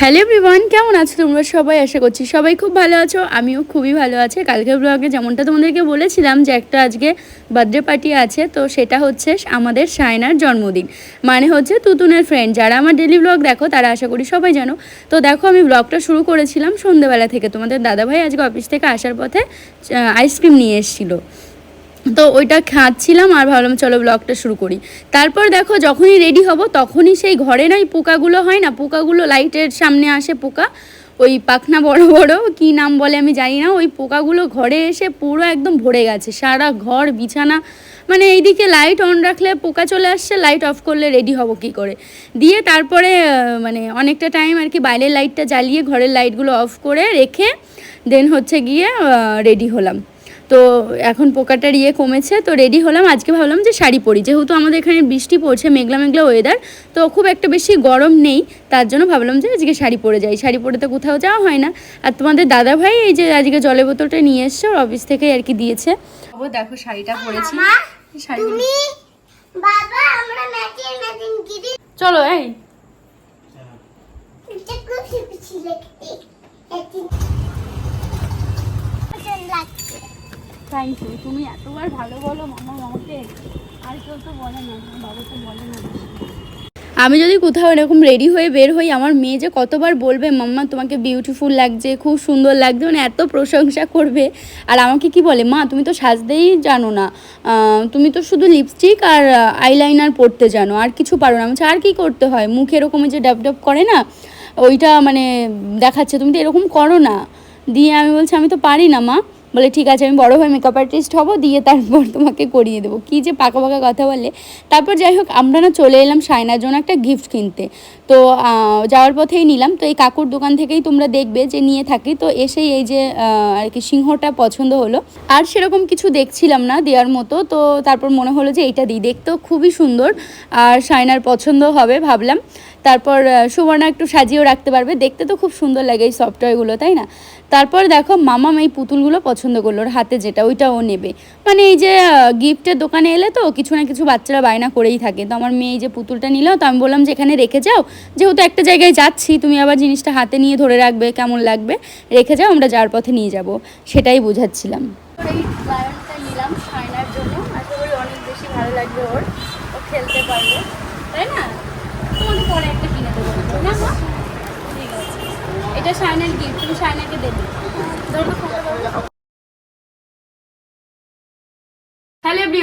Hello everyone কেমন আছো তোমরা সবাই? আশা করছি সবাই খুব ভালো আছো। আমিও খুবই ভালো আছি। কালকের ব্লগে যেমনটা তোমাদেরকে বলেছিলাম যে একটা আজকে বার্থডে পার্টি আছে, তো সেটা হচ্ছে আমাদের সায়নার জন্মদিন। মানে হচ্ছে তুতুনের ফ্রেন্ড যারা আমার ডেলি ব্লগ দেখো, তারা আশা করি সবাই জানো। তো দেখো, আমি ব্লগটা শুরু করেছিলাম সন্ধ্যেবেলা থেকে। তোমাদের দাদাভাই আজকে অফিস থেকে আসার পথে আইসক্রিম নিয়ে এসেছিল। তো ওইটা খাচ্ছিলাম আর ভাবলাম চলো ব্লগটা শুরু করি। তারপর দেখো যখনই রেডি হব তখনই সেই ঘরে নয় পোকাগুলো হয় না, পোকাগুলো লাইটের সামনে আসে পোকা। ওই পাখনা বড় বড়, কি নাম বলে আমি জানি না, ওই পোকাগুলো ঘরে এসে পুরো একদম ভরে গেছে। সারা ঘর, বিছানা মানে এইদিকে লাইট অন রাখলে পোকা চলে আসছে লাইট অফ করলে রেডি হব কি করে? দিয়ে তারপরে মানে অনেকটা টাইম আর কি বাইরের লাইটটা জ্বালিয়ে ঘরের লাইটগুলো অফ করে রেখে দেন হচ্ছে গিয়ে রেডি হলাম। তো এখন পোকাটার ইয়ে কমেছে তো রেডি হলাম। আজকে ভাবলাম যে শাড়ি পরি। যেহেতু আমাদের এখানে বৃষ্টি পড়ছে মেঘলা মেঘলা ওয়েদার তো খুব একটা বেশি গরম নেই। তার জন্য ভাবলাম যে আজকে শাড়ি পরে যাই। শাড়ি পরে তো কোথাও যাওয়া হয় না। আর তোমাদের দাদা ভাই এই যে আজকে জলের বোতলটা নিয়ে এসছে ওর অফিস থেকে আর কি দিয়েছে। ও দেখো শাড়িটা পরেছি। শাড়িগুলো তুমি বাবা আমরা ম্যাচিং ম্যাচিং গিরি চলো এই। খুব শিখেছি দেখতে ম্যাচিং লাগছে থ্যাংক ইউ তুমি এতবার ভালো বলো, মামা মামাকে আর কেউ তো বলে না বাবা তো বলে না আমি যদি কোথাও এরকম রেডি হয়ে বের হই, আমার মেয়ে যে কতবার বলবে, মাম্মা, তোমাকে বিউটিফুল লাগছে, খুব সুন্দর লাগছে মানে এত প্রশংসা করবে। আর আমাকে কি বলে, মা, তুমি তো সাজতেই জানো না। তুমি তো শুধু লিপস্টিক আর আইলাইনার পরতে জানো, আর কিছু পারো না। আমি আর কি করতে হয়? মুখ এরকম যে ডাব করে না, ওইটা মানে দেখাচ্ছে, তুমি তো এরকম করো না। দিয়ে আমি বলছি, আমি তো পারি না, মা। বলে, ঠিক আছে, আমি বড় হয়ে মেকআপ আর্টিস্ট হব, দিয়ে তারপর তোমাকে করিয়ে দেবো। কী যে পাকা পাকা কথা বলে। তারপর যাই হোক, আমরা না চলে এলাম সায়নার জন্য একটা গিফট কিনতে। তো যাওয়ার পথেই নিলাম। তো এই কাকুর দোকান থেকেই তোমরা দেখবে যে নিয়ে থাকি। তো এসেই এই যে আর কি সিংহটা পছন্দ হলো। আর সেরকম কিছু দেখছিলাম না দেওয়ার মতো। তো তারপর মনে হলো যে এইটা দিই। দেখতেও খুবই সুন্দর। আর সায়নার পছন্দ হবে, ভাবলাম। তারপর সুবর্ণা একটু সাজিয়েও রাখতে পারবে। দেখতে তো খুব সুন্দর লাগে এই সফটওয়্যারগুলো তাই না? তারপর দেখো, মামাম এই পুতুলগুলো পছন্দ করল, ওর হাতে যেটা ওইটা ও নেবে। মানে এই যে গিফটের দোকানে এলে তো কিছু না কিছু বাচ্চারা বায়না করেই থাকে। তো আমার মেয়ে এই যে পুতুলটা নিল, তো আমি বললাম যে, এখানে রেখে যাও। যেহেতু একটা জায়গায় যাচ্ছি, তুমি আবার জিনিসটা হাতে নিয়ে ধরে রাখবে, কেমন লাগবে? রেখে যাও, আমরা যাওয়ার পথে নিয়ে যাব। সেটাই বোঝাচ্ছিলাম। নিলাম জন্য। অনেক বেশি ভালো লাগবে ওর। ও খেলতে পারবে, তাই না? পরে একটা কিনে দেবো। না? ঠিক আছে। এটা সায়নার গিফট তুমি সায়নাকে দেবে। ধরো।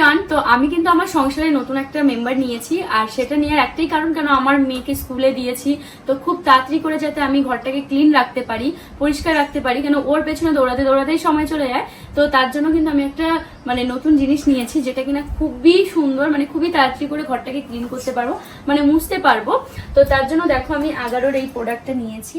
এভরিওয়ান তো আমি কিন্তু আমার সংসারে নতুন একটা মেম্বার নিয়েছি, আর সেটা নেওয়ার একটাই কারণ কেন আমার মেয়েকে স্কুলে দিয়েছি। তো খুব তাড়াতাড়ি করে যাতে আমি ঘরটাকে ক্লিন রাখতে পারি, পরিষ্কার রাখতে পারি, কেন ওর পেছনে দৌড়াতে দৌড়াতেই সময় চলে যায়। তো তার জন্য কিন্তু আমি একটা মানে নতুন জিনিস নিয়েছি, যেটা কিনা খুবই সুন্দর মানে খুবই তাড়াতাড়ি করে ঘরটাকে ক্লিন করতে পারব মানে মুছতে পারব। তো তার জন্য দেখো আমি আগারোর এই প্রোডাক্টটা নিয়েছি।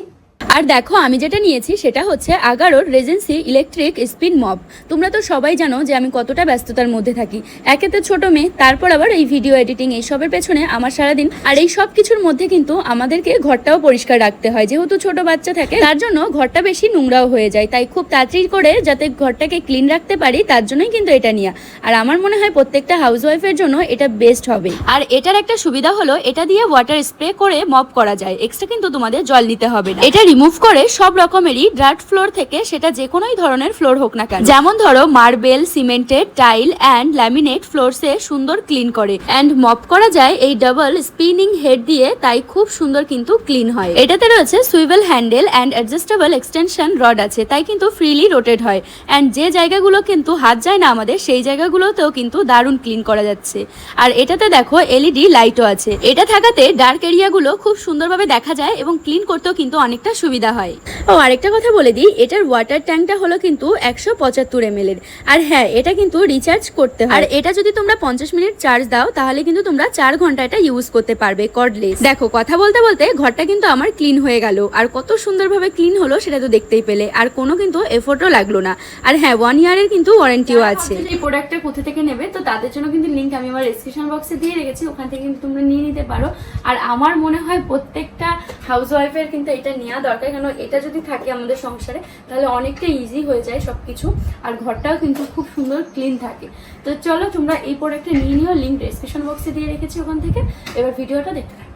আর দেখো, আমি যেটা নিয়েছি সেটা হচ্ছে আগারোর রেজেন্সি ইলেকট্রিক স্পিন মপ তোমরা তো সবাই জানো যে আমি কতটা ব্যস্ততার মধ্যে থাকি। একেতে ছোট মেয়ে, তারপর আবার এই ভিডিও এডিটিং এইসবের পেছনে আমার সারাদিন। আর এই সব কিছুর মধ্যে কিন্তু আমাদেরকে ঘরটাও পরিষ্কার রাখতে হয়। যেহেতু ছোট বাচ্চা থাকে, তার জন্য ঘরটা বেশি নোংরাও হয়ে যায়। তাই খুব তাড়াতাড়ি করে যাতে ঘরটাকে ক্লিন রাখতে পারি, তার জন্যই কিন্তু এটা নিয়ে। আর আমার মনে হয় প্রত্যেকটা হাউসওয়াইফের জন্য এটা বেস্ট হবে। আর এটার একটা সুবিধা হলো, এটা দিয়ে ওয়াটার স্প্রে করে মপ করা যায়। এক্সট্রা কিন্তু তোমাদের জল নিতে হবে না। এটা রিমুভ করে সব রকমেরই ড্রাট ফ্লোর থেকে সেটা যে কোনোই ধরনের ফ্লোর হোক না কেন। যেমন ধরো marble cemented tile and laminate ফ্লোরসে সুন্দর ক্লিন করে। অ্যান্ড মপ করা যায় এই ডাবল স্পিনিং হেড দিয়ে, তাই খুব সুন্দর কিন্তু ক্লিন হয়। এটাতে রয়েছে swivel handle and adjustable extension rod আছে, তাই কিন্তু ফ্রিলি রোটেট হয়। অ্যান্ড যে জায়গাগুলো কিন্তু হাত যায় না আমাদের, সেই জায়গাগুলোতেও কিন্তু দারুণ ক্লিন করা যাচ্ছে। আর এটাতে দেখো এলইডি লাইটও আছে। এটা থাকাতে ডার্ক এরিয়াগুলো খুব সুন্দরভাবে দেখা যায় এবং ক্লিন করতেও কিন্তু অনেকটা সুবিধা হয়। ও আরেকটা কথা বলে দিই এটার ওয়াটার ট্যাঙ্কটা হলো কিন্তু একশো পঁচাত্তর এম এর। আর হ্যাঁ এটা কিন্তু রিচার্জ করতে হয়। আর এটা যদি তোমরা পঞ্চাশ মিনিট চার্জ দাও তাহলে কিন্তু তোমরা চার ঘণ্টা এটা ইউজ করতে পারবে কর্ডলেস দেখো কথা বলতে বলতে ঘরটা কিন্তু আমার ক্লিন হয়ে গেল। আর কত সুন্দরভাবে ক্লিন হলো সেটা তো দেখতেই পেলে। আর কোনো কিন্তু এফোর্টও লাগল না। আর হ্যাঁ ওয়ান ইয়ারের কিন্তু ওয়ারেন্টিও আছে। এই প্রোডাক্টটা কোথা থেকে নেবে তো তাদের জন্য কিন্তু লিঙ্ক আমি আমার ডিসক্রিপশন বক্সে দিয়ে রেখেছি। ওখান থেকে কিন্তু তোমরা নিয়ে নিতে পারো। আর আমার মনে হয় প্রত্যেকটা হাউস ওয়াইফের কিন্তু এটা নেওয়া দরকার। কারণ এটা যদি থাকে আমাদের সংসারে, তাহলে অনেকটা ইজি হয়ে যায় সবকিছু। আর ঘরটাও কিন্তু খুব সুন্দর ক্লিন থাকে। তো চলো তোমরা এই প্রোডাক্টটা নিয়ে নিও লিঙ্ক ডিসক্রিপশন বক্সে দিয়ে রেখেছি ওখান থেকে। এবার ভিডিওটা দেখতে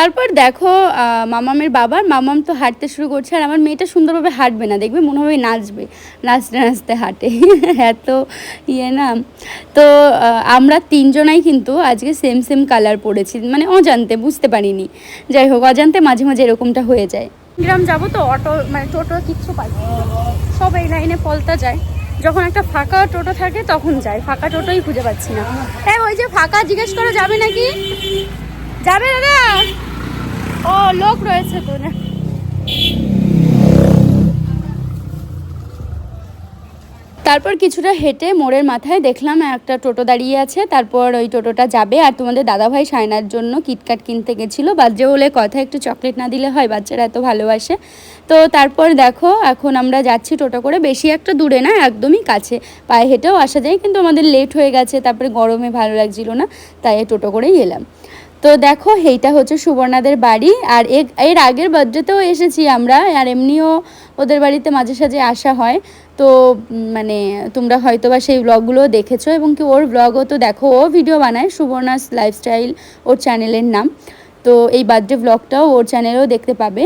তারপর দেখো মামামের বাবার, মামাম তো হাঁটতে শুরু করছে আর আমার মেয়েটা সুন্দরভাবে হাঁটবে না, দেখবে মনে হবে নাচবে, নাচতে নাচতে হাঁটে। এত ইয়ে না। তো আমরা তিনজনাই কিন্তু আজকে সেম সেম কালার পরেছি মানে অজান্তে, বুঝতে পারিনি। যাই হোক, অজান্তে মাঝে মাঝে এরকমটা হয়ে যায়। গ্রাম যাব তো, অটো মানে টোটো কিচ্ছু পাই। সব এই লাইনে পলতা যায়। যখন একটা ফাঁকা টোটো থাকে, তখন যায়। ফাঁকা টোটোই খুঁজে পাচ্ছি না। হ্যাঁ ওই যে ফাঁকা জিজ্ঞেস করা, যাবে নাকি? যাবে দাদা? ও, লোক রয়েছে তো না। তারপর কিছুটা হেঁটে মোড়ের মাথায় দেখলাম একটা টোটো দাঁড়িয়ে আছে। তারপর ওই টোটোটা যাবে। আর তোমাদের দাদাভাই সায়নার জন্য কিটকাট কিনতে গেছিল। বাচ্চা বলে কথা, একটু চকলেট না দিলে হয়, বাচ্চারা এত ভালোবাসে। তো তারপর দেখো, এখন আমরা যাচ্ছি টোটো করে। বেশি একটা দূরে না, একদমই কাছে। পায়ে হেঁটেও আসা যায়, কিন্তু আমাদের লেট হয়ে গেছে। তারপরে গরমে ভালো লাগছিল না, তাই টোটো করেই এলাম। তো দেখো, এইটা হচ্ছে সুবর্ণাদের বাড়ি, আর এর আগের বার্থডেতেও এসেছি আমরা, আর এমনিও ওদের বাড়িতে মাঝে সাঝে আসা হয়। তো মানে তোমরা হয়তো বা সেই ব্লগগুলো দেখেছ, এবং কি ওর ব্লগও তো দেখো, ও ভিডিও বানায় সুবর্ণাস লাইফস্টাইল ওর চ্যানেলের নাম। তো এই বার্থডে ব্লগটাও ওর চ্যানেলেও দেখতে পাবে।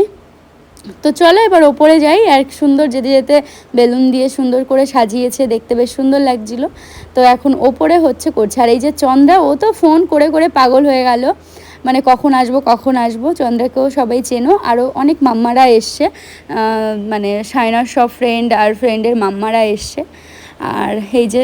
তো চলো এবার ওপরে যাই আর সুন্দর যেতে যেতে বেলুন দিয়ে সুন্দর করে সাজিয়েছে, দেখতে বেশ সুন্দর লাগছিল। তো এখন ওপরে হচ্ছে করছে। আর এই যে চন্দ্রা, ও তো ফোন করে করে পাগল হয়ে গেল। মানে কখন আসব কখন আসব, চন্দ্রাকেও সবাই চেনো। আরও অনেক মাম্মারা এসছে। মানে সায়নার সব ফ্রেন্ড আর ফ্রেন্ডের মাম্মারা এসছে। আর এই যে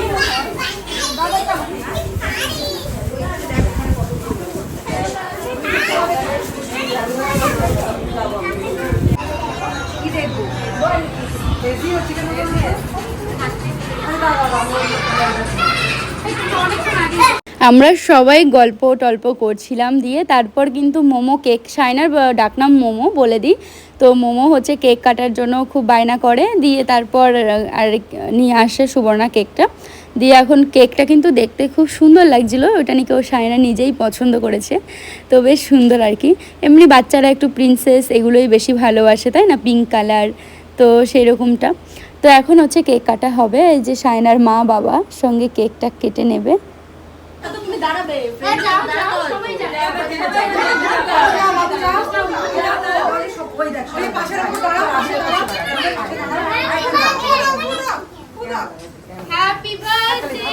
আমরা সবাই গল্প টল্প করছিলাম দিয়ে তারপর কিন্তু মোমো কেক সাইনার ডাকনাম মোমো বলে দিই। তো মোমো হচ্ছে কেক কাটার জন্য খুব বায়না করে দিয়ে তারপর আর নিয়ে আসে সুবর্ণা কেকটা। দিয়ে এখন কেকটা কিন্তু দেখতে খুব সুন্দর লাগছিল, ওটা নাকি ও সায়না নিজেই পছন্দ করেছে। তো বেশ সুন্দর আর কি। এমনি বাচ্চারা একটু প্রিন্সেস এগুলোই বেশি ভালোবাসে, তাই না? পিঙ্ক কালার তো সেই রকমটা তো এখন হচ্ছে কেক কাটা হবে এই যে সায়নার মা বাবা সঙ্গে কেকটা কেটে নেবে। হ্যাপি বার্থডে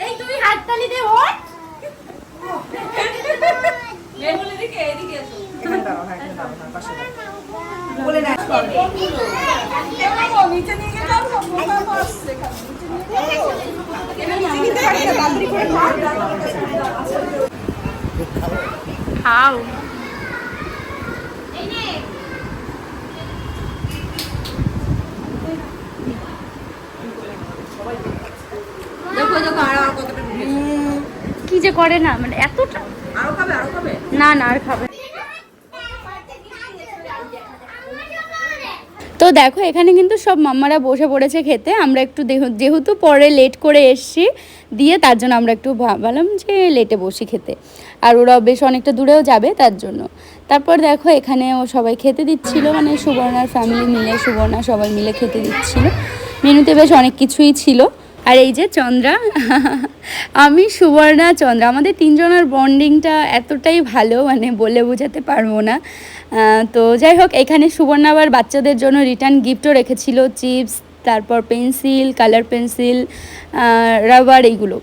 এই তুমি হাততালি দে ওঠ খাও। কি যে করে না মানে এতটা? না না আর খাবে তো দেখো, এখানে কিন্তু সব মাম্মারা বসে পড়েছে খেতে। আমরা একটু যেহেতু পরে লেট করে এসছি, দিয়ে তার জন্য আমরা একটু ভাবলাম যে লেটে বসি খেতে। আর ওরা বেশ অনেকটা দূরেও যাবে তার জন্য। তারপর দেখো, এখানে ও সবাই খেতে দিচ্ছিল মানে সুবর্ণার ফ্যামিলি মিলে সুবর্ণা সবাই মিলে খেতে দিচ্ছিল। মেনুতে বেশ অনেক কিছুই ছিল। আর এই যে চন্দ্রা, আমি সুবর্ণা চন্দ্রা। আমাদের তিনজনের বন্ডিংটা এতটাই ভালো মানে বলে বোঝাতে পারব না। তো যাই হোক, এখানে সুবর্ণা আবার বাচ্চাদের জন্য রিটার্ন গিফটও রেখেছিল চিপস তারপর পেন্সিল কালার পেন্সিল রাবার এইগুলো।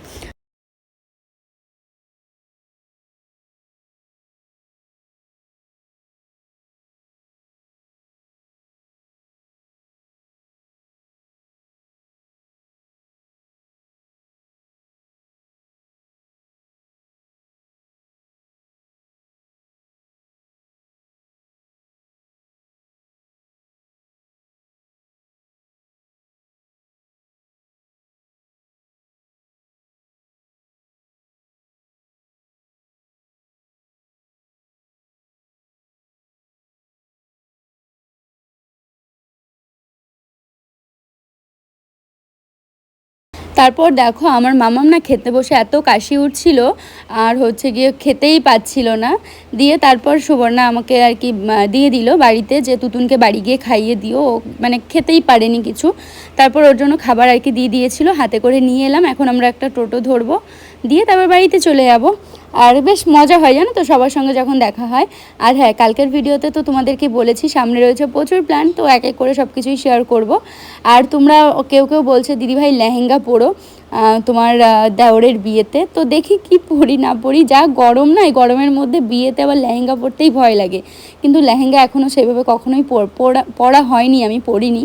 তারপর দেখো আমার মামাম না খেতে বসে এত কাশি উঠছিল, আর হচ্ছে গিয়ে খেতেই পাচ্ছিল না। দিয়ে তারপর সুবর্ণা আমাকে আর কি দিয়ে দিল বাড়িতে যে, তুতুনকে বাড়ি গিয়ে খাইয়ে দিও। মানে খেতেই পারেনি কিছু। তারপর ওর জন্য খাবার আর কি দিয়ে দিয়েছিল, হাতে করে নিয়ে এলাম। এখন আমরা একটা টোটো ধরবো। দিয়ে তারপর বাড়িতে চলে যাব। আর বেশ মজা হয় জানো তো সবার সঙ্গে যখন দেখা হয়। আর হ্যাঁ কালকের ভিডিওতে তো তোমাদেরকে বলেছি, সামনে রয়েছে প্রচুর প্ল্যান তো এক এক করে সব কিছুই শেয়ার করব। আর তোমরা কেউ কেউ বলছে দিদিভাই লেহেঙ্গা পরো তোমার দেওরের বিয়েতে। তো দেখি কি পরি না পরি, যা গরম না, এই গরমের মধ্যে বিয়েতে আবার লেহেঙ্গা পরতেই ভয় লাগে। কিন্তু লেহেঙ্গা এখনও সেভাবে কখনোই পরা হয়নি, আমি পরিনি।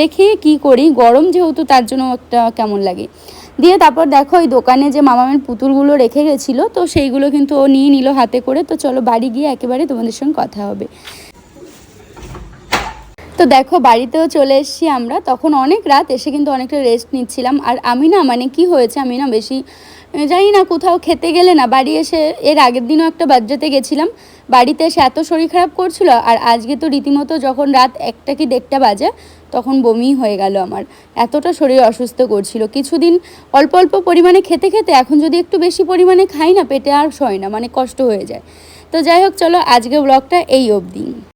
দেখি কি করি, গরম যেহেতু তার জন্য একটা কেমন লাগে। দিয়ে তারপর দেখো ওই দোকানে যে মামামের পুতুলগুলো রেখে গেছিল, তো সেইগুলো কিন্তু ও নিয়ে নিল হাতে করে। তো চলো বাড়ি গিয়ে একেবারে তোমাদের সঙ্গে কথা হবে। তো দেখো বাড়িতেও চলে এসেছি আমরা। তখন অনেক রাত, এসে কিন্তু অনেকটা রেস্ট নিচ্ছিলাম। আর আমি না মানে কি হয়েছে, আমি না বেশি জানি না কোথাও খেতে গেলে না, বাড়ি এসে এর আগের দিনও একটা বার্থডেতে গেছিলাম। বাড়িতে এসে এত শরীর খারাপ করছিল, আর আজকে তো রীতিমতো যখন রাত একটা কি দেড়টা বাজে তখন বমি হয়ে গেল আমার। এতটা শরীর অসুস্থ করছিল। কিছুদিন অল্প অল্প পরিমাণে খেতে খেতে এখন যদি একটু বেশি পরিমাণে খাই না, পেটে আর সয় না মানে কষ্ট হয়ে যায়। তো যাই হোক, চলো আজকে ব্লগটা এই অবধি।